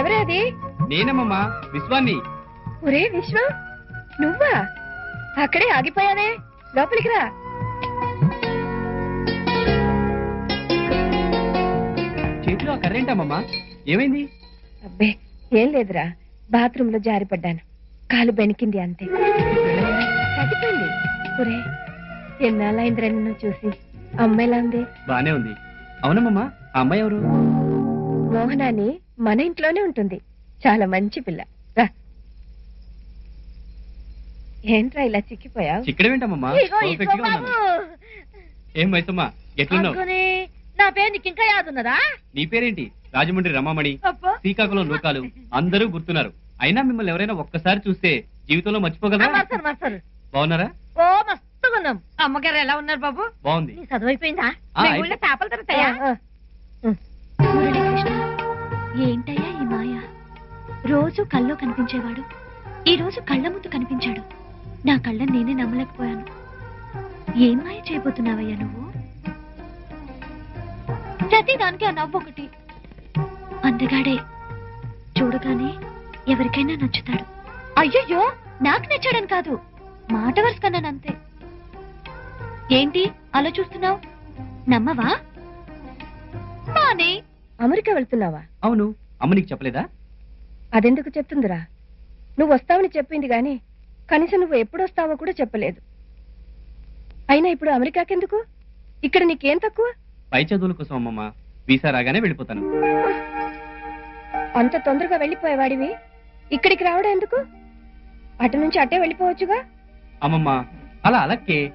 ఎవరే అది? నేనమ్మమ్మా విశ్వాన్ని. ఒరే విశ్వం నువ్వా? అక్కడే ఆగిపోయావే. లోపలికి రా. చేతిలో ఆ కర్రేంటమ్మమ్మా ఏమైంది? అబ్బే ఏం లేదురా. బాత్రూమ్లో జారిపడ్డాను. కాలు బెణికింది అంతే. తగ్గిపోయింది ఒరే ఎన్నాళ్ళైందిరా నిన్ను చూసి? అమ్మాయిలా ఉంది. బానే ఉంది. అవునమ్మమ్మా ఆ అమ్మాయి ఎవరు? మోహనాని మన ఇంట్లోనే ఉంటుంది. చాలా మంచి పిల్ల. రా. ఏంట్రా ఇలా చిక్కిపోయావు? ఉన్నాను. ఏం మైసమ్మా ఎట్లున్నావు? నా పేరు నీకు ఇంకా యాదున్నదా? నీ పేరేంటి? రాజమండ్రి రమామణి. శ్రీకాకుళం లోకాలు. అందరూ గుర్తున్నారు. అయినా మిమ్మల్ని ఎవరైనా ఒక్కసారి చూస్తే జీవితంలో మర్చిపోగలరా? బాగున్నారా? ఓ మస్తుగా ఉన్నాం అమ్మగారు ఎలా ఉన్నారు బాబు? బాగుంది. చదువు అయిపోయిందా చేపలు దొరుకుతాయా రోజు కల్లో కనిపించేవాడు. ఈ రోజు కళ్ళ ముందు కనిపించాడు. నా కళ్ళని నేనే నమ్మలేకపోయాను. ఏం మాయ చేయబోతున్నావయ్యా నువ్వు? ప్రతి దానికి ఆ నవ్వు ఒకటి. అందగాడే చూడగానే ఎవరికైనా నచ్చుతాడు. అయ్యయ్యో! నాకు నచ్చాడని కాదు. మాట వరుసకన్నానంతే ఏంటి? అలా చూస్తున్నావు? నమ్మవా? మానే! అమెరికా వెళ్తున్నావా? అవును. అమ్మ నీకు చెప్పలేదా? అదెందుకు చెప్తుందిరా? నువ్వు వస్తావని చెప్పింది గాని కనీసం నువ్వు ఎప్పుడు వస్తావో కూడా చెప్పలేదు. అయినా ఇప్పుడు అమెరికాకెందుకు? ఇక్కడ నీకేం తక్కువ? పై చదువుల కోసం అమ్మమ్మ వీసా రాగానే వెళ్ళిపోతాను. అంత తొందరగా వెళ్ళిపోయేవాడివి? ఇక్కడికి రావడం ఎందుకు? అటు నుంచి అట్టే వెళ్ళిపోవచ్చుగా? అమ్మమ్మ అలా అలక్కే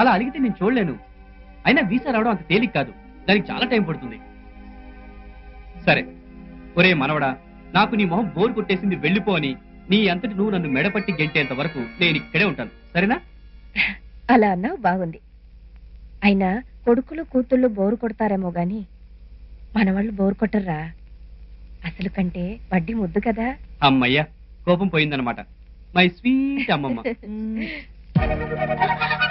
అలా అలిగితే నేను చూడలేను. అయినా వీసా రావడం అంత తేలిక కాదు. దానికి చాలా టైం పడుతుంది. సరే ఒరే మనవడా నాకు నీ మొహం బోర్ కొట్టేసింది వెళ్ళిపో అని. నీ అంతటి నువ్వు నన్ను మెడపట్టి గెంటేంత వరకు నేను ఇక్కడే ఉంటాను. సరేనా? అలా అన్నావు బాగుంది. అయినా కొడుకులు కూతుళ్ళు బోరు కొడతారేమో గాని మనవాళ్ళు బోరు కొట్టర్రా. అసలు కంటే వడ్డీ ముద్దు కదా. అమ్మయ్యా కోపం పోయిందనమాట మై స్వీట్ అమ్మమ్మ.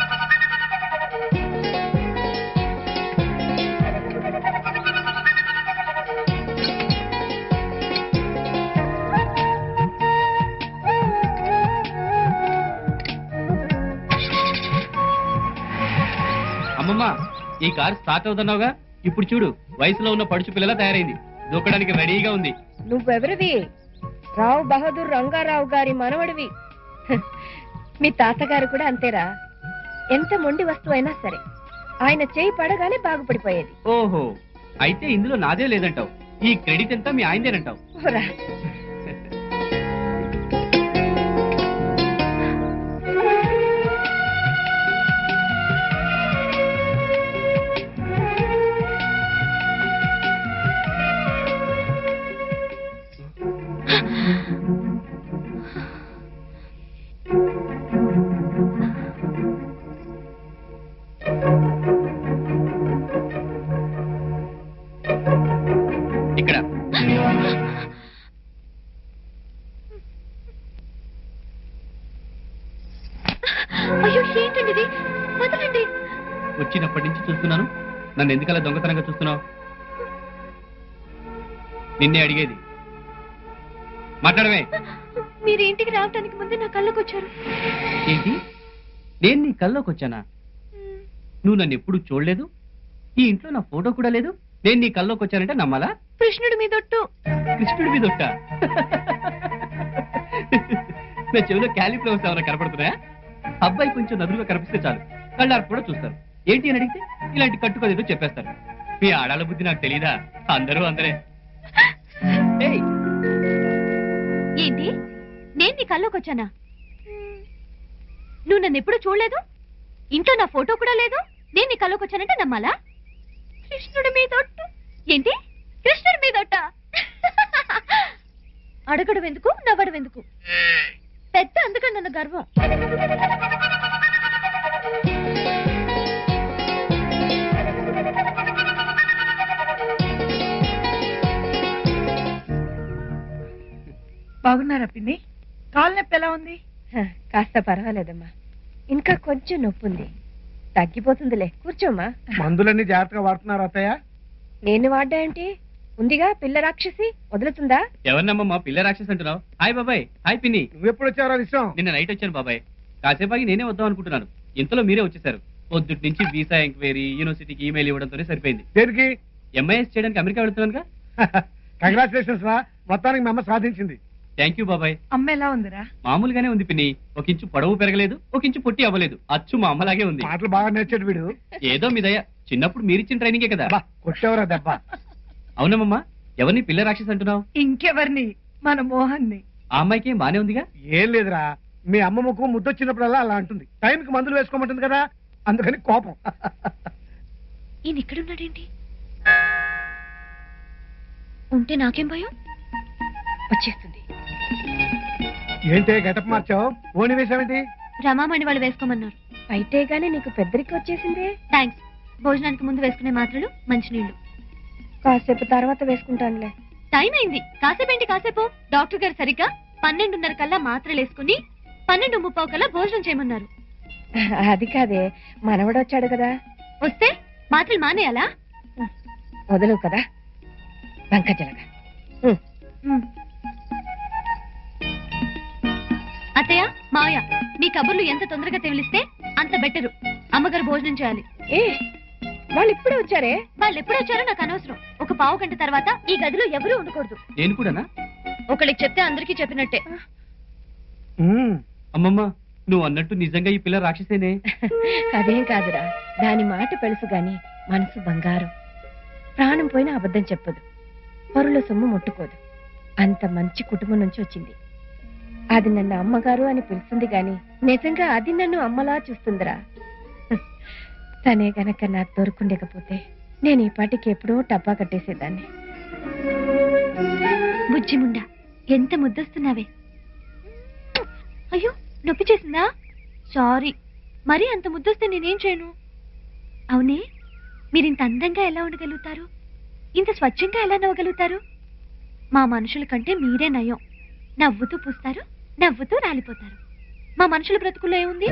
అమ్మమ్మ ఈ కార్ స్టార్ట్ అవుతున్నావుగా? ఇప్పుడు చూడు వయసులో ఉన్న పడుచు పిల్లలా తయారైంది. దూకడానికి రెడీగా ఉంది. నువ్వెవరివి? రావు బహదూర్ రంగారావు గారి మనవడివి. మీ తాతగారు కూడా అంతేరా? ఎంత మొండి వస్తువైనా సరే ఆయన చేయి పడగానే బాగుపడిపోయేది. ఓహో అయితే ఇందులో నాదే లేదంటావు. ఈ క్రెడిట్ అంతా మీ ఆయనదేనంటావు. అయ్యో ఏంటండి ఇది వదలండి. వచ్చినప్పటి నుంచి చూస్తున్నాను. నన్ను ఎందుకలా దొంగతనంగా చూస్తున్నావు? నిన్నే అడిగేది. మాట్లాడమే మీరు ఇంటికి రావడానికి ముందే నా కళ్ళకు వచ్చారు. ఏంటి? నేను నీ కల్లోకి వచ్చానా? నువ్వు నన్ను ఎప్పుడు చూడలేదు? ఈ ఇంట్లో నా ఫోటో కూడా లేదు? నేను నీ కల్లోకి వచ్చానంటే నమ్మాలా? కృష్ణుడి మీదొట్టు కృష్ణుడి మీద ఒట్ట? నా చెవిలో క్యాలీఫ్లవర్స్ ఏమైనా కనపడుతున్నాయా? అబ్బాయి కొంచెం నదులుగా కనిపిస్తే చాలు. కళ్ళారు కూడా చూస్తారు. ఏంటి అని అడిగితే ఇలాంటి కట్టుకోదేదో చెప్పేస్తారు. మీ ఆడాల బుద్ధి నాకు తెలీదా? అందరూ అందరే. ఏంటి? నేను నీ కళ్ళకు వచ్చానా? నువ్వు నన్ను ఎప్పుడు చూడలేదు? ఇంట్లో నా ఫోటో కూడా లేదు? నేను నీ కళ్ళకు వచ్చానంటే నమ్మాలా? కృష్ణుడి మీదొట్టు ఏంటి? కృష్ణుడి మీదొట్ట అడగడం ఎందుకు? నవ్వడం ఎందుకు? పెద్ద అందుకని నన్ను గర్వం. బాగున్నారా పిన్ని? కాలు నొప్పి ఎలా ఉంది? కాస్త పర్వాలేదమ్మా. ఇంకా కొంచెం నొప్పి ఉంది తగ్గిపోతుందిలే. కూర్చోమ్మా. మందులన్నీ జాగ్రత్తగా వాడుతున్నారు అత్తయ్య. నేను వాడ్డా ఏంటి? ఉందిగా? పిల్ల రాక్షసి? వదులుతుందా? ఎవరినమ్మా పిల్ల రాక్షస్ అంటున్నావు? హాయ్ బాబాయ్. హాయ్ పిన్ని. నువ్వెప్పుడు వచ్చావురా విషయం నిన్న నైట్ వచ్చాను బాబాయ్. కాసేపాకి నేనే వద్దాం అనుకుంటున్నాను. ఇంతలో మీరే వచ్చేసారు. పొద్దుటి నుంచి వీసా ఎంక్వైరీ యూనివర్సిటీకి ఈమెయిల్ ఇవ్వడంతోనే సరిపోయింది. దేనికి? ఎంఐఎస్ చేయడానికి అమెరికా వెళ్తున్నానుగా? కంగ్రాచులేషన్స్ రా. మొత్తానికి మీ అమ్మ సాధించింది. థ్యాంక్ యూ బాబాయ్. అమ్మ ఎలా ఉందిరా? మామూలుగానే ఉంది పిన్ని. ఒక ఇంచు పొడవు పెరగలేదు ఒక ఇంచు పొట్టి అవ్వలేదు. అచ్చు మా అమ్మలాగే ఉంది. మాటలు బాగా నేర్చాడు వీడు. ఏదో మీ దయ. చిన్నప్పుడు మీరిచ్చిన ట్రైనింగే కదా. కొట్టేవరా దెబ్బ. అవునమ్మా ఎవరిని పిల్ల రాక్షస్ అంటున్నావు? ఇంకెవరిని? మన మోహన్ని. ఆ అమ్మాయికి ఏం బానే ఉందిగా? ఏం లేదురా. మీ అమ్మ ముఖం ముద్దొచ్చినప్పుడల్లా అలా అంటుంది. టైంకి మందులు వేసుకోమంటుంది కదా అందుకని కోపం. ఈయన ఇక్కడున్నాడేంటి ఉంటే నాకేం భయం? వచ్చేస్తుంది. ఏంటే గెటప్ మార్చావు? ఓని వేసావేంటి రమామణి వాళ్ళు వేసుకోమన్నారు. అయితే గానీ నీకు పెద్దరికి వచ్చేసిందే. థ్యాంక్స్ భోజనానికి ముందు వేసుకునే మాత్రలు మంచినీళ్ళు కాసేపు తర్వాత వేసుకుంటానులే. టైం అయింది. కాసేపేంటి కాసేపు? డాక్టర్ గారు సరిగ్గా పన్నెండున్నర కల్లా మాత్రలు వేసుకుని పన్నెండు ముప్పావు కల్లా భోజనం చేయమన్నారు. అది కాదే మనవడు వచ్చాడు కదా. వస్తే మాత్రలు మానేయాలా? వదలవు కదా. బంకజలగా అత్తయ్య మావయ్య మీ కబుర్లు ఎంత తొందరగా తెలిస్తే అంత బెటరు. అమ్మగారు భోజనం చేయాలి. ఏ వాళ్ళు ఇప్పుడే వచ్చారే? వాళ్ళు ఎప్పుడు వచ్చారో నాకు అనవసరం. ఒక పావు గంట తర్వాత ఈ గదిలో ఎవరూ ఉండకూడదు. నేను కూడానా? ఒకళ్ళకి చెప్తే అందరికీ చెప్పినట్టే. ఉమ్, అమ్మమ్మ నువ్వు అన్నట్టు నిజంగా ఈ పిల్ల రాక్షసేనే. అదేం కాదురా. దాని మాట పెలుసు గాని మనసు బంగారం. ప్రాణం పోయినా అబద్ధం చెప్పదు. పరుల సొమ్ము ముట్టుకోదు. అంత మంచి కుటుంబం నుంచి వచ్చింది. అది నన్ను అమ్మగారు అని పిలుస్తుంది గాని నిజంగా అది నన్ను అమ్మలా చూస్తుందిరా. తనే గనక నాకు దొరుకుండకపోతే నేను ఈ పాటికి ఎప్పుడో టబ్బా కట్టేసేదాన్ని. బుజ్జి ముండా ఎంత ముద్దొస్తున్నావే? అయ్యో నొప్పి చేసిందా? సారీ మరీ అంత ముద్దొస్తే నేనేం చేయను? అవునే మీరింత అందంగా ఎలా ఉండగలుగుతారు? ఇంత స్వచ్ఛంగా ఎలా నవ్వగలుగుతారు? మా మనుషుల కంటే మీరే నయం. నవ్వుతూ పూస్తారు నవ్వుతూ రాలిపోతారు. మా మనుషుల బ్రతుకుల్లో ఏముంది?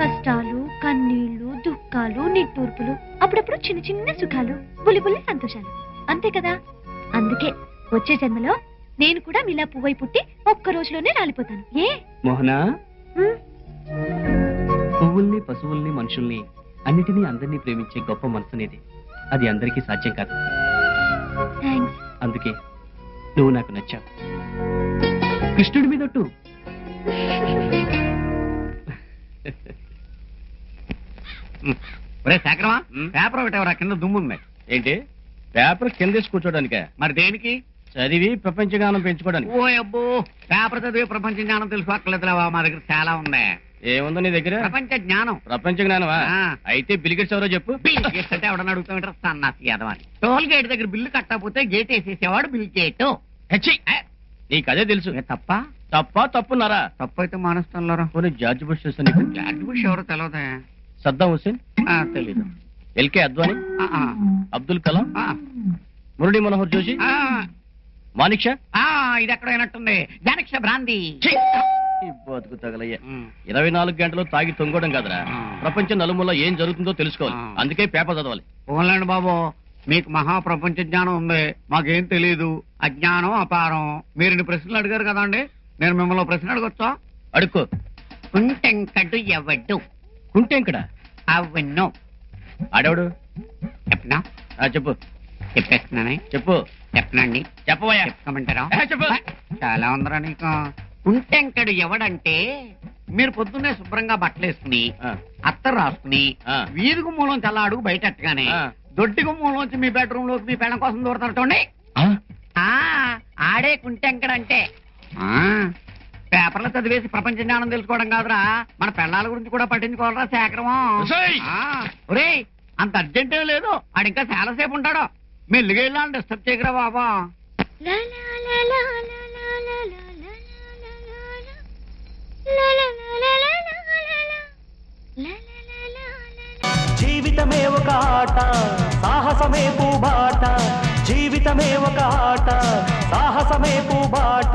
కష్టాలు కన్నీళ్ళు దుఃఖాలు నిట్టూర్పులు అప్పుడప్పుడు చిన్న చిన్న సుఖాలు బుల్లి బుల్లి సంతోషాలు. అంతే కదా? అందుకే వచ్చే జన్మలో నేను కూడా మీలా పువ్వై పుట్టి ఒక్క రోజులోనే రాలిపోతాను. ఏ? మోహనా? పువ్వుల్ని పశువుల్ని మనుషుల్ని అన్నిటినీ అందరినీ ప్రేమించే గొప్ప మనసునేది. అది అందరికీ సాధ్యం కాదు. థ్యాంక్స్ అందుకే నువ్వు నాకు నచ్చావు. కృష్ణుడి మీదొట్టు ఒరే శేఖరమా. పేపర్ ఒకటి ఎవరా? కింద దుమ్ముంది ఏంటి? పేపర్ కిందేసి కూర్చోడానికే మరి దేనికి? చదివి ప్రపంచ జ్ఞానం పెంచుకోవడానికి. ఓ అబ్బో పేపర్ చదివి ప్రపంచ జ్ఞానం తెలుసుకోక్కర్లేదులేవా మా దగ్గర చాలా ఉంది ఏముందో నీ దగ్గర? ప్రపంచ జ్ఞానం. ప్రపంచ జ్ఞానమా. అయితే బిలిగెట్స్ ఎవరో చెప్పు. బిల్ గేట్స్ అంటే ఎవడన్నా అడుగుతామంటారు సన్నాసి యాదవాని టోల్ గేట్ దగ్గర బిల్లు కట్టకపోతే గేట్ వేసేసేవాడు బిల్ గేట్! నీకు అదే తెలుసు. తప్ప? తప్ప తప్పున్నారా? తప్పు అయితే మానేస్తాను పోనీ జార్జ్ బుష్ చూస్తా నీకు? జార్జ్ బుష్ ఎవరో తెలియదా సద్దాం హుస్సేన్? ఆ, తెలీదు. L K Advani? Abdul Kalam? Murali Manohar Joshi? ఆ, మానిక్ షా ఆ, ఇది ఎక్కడ అయినట్టుంది జానక్ష భ్రాంతి బతుకు తగలయ్య. ఇరవై నాలుగు గంటలు తాగి తొంగడం కాదురా. ప్రపంచం నలుమూల ఏం జరుగుతుందో తెలుసుకోవాలి. అందుకే పేపర్ చదవాలి. పోన్లేండి బాబు. మీకు మహా ప్రపంచ జ్ఞానం ఉంది. మాకేం తెలియదు అజ్ఞానం అపారం. మీరు ప్రశ్నలు అడిగారు కదండి. నేను మిమ్మల్ని ప్రశ్న అడగొచ్చా? అడుక్కో. కుంటెంకడు ఎవడు? కుంటేంకడ? అవును. ఆడవుడు? చెప్పనా? ఆ, చెప్పు. చెప్పేస్తున్నానే? చెప్పు. చెప్పనండి చెప్పవయ్యా చెప్పుకోమంటారా ఏ, చెప్పు. చాలా ఉందరా నీకు. కుంటెంకడు ఎవడంటే మీరు పొద్దున్నే శుభ్రంగా బట్టలు వేసుకుని ఆ, అత్తరు రాసుకుని ఆ. వీధి గుమ్మంలోంచి అలా అడుగు బయటెట్టగానే ఆ. దొడ్డి గుమ్మంలోంచి మీ బెడ్రూమ్లోకి మీ పెళ్ళం కోసం దూరతారు చూడండి. ఆ? ఆ ఆడే కుంటెంకడంటే. పేపర్లు చదివేసి ప్రపంచ జ్ఞానం తెలుసుకోవడం కాదురా మన పెళ్ళాల గురించి కూడా పట్టించుకోవాలరా సేకరమం అంత అర్జెంట్ లేదు ఆడింకా చాలా సేపు ఉంటాడు మెల్లిగా వెళ్ళాలని డిస్టర్బ్ చేయకరా బాబా జీవితమే ఒక ఆట సాహసమే పూబాట జీవితమే ఒక ఆట సాహసమే పూబాట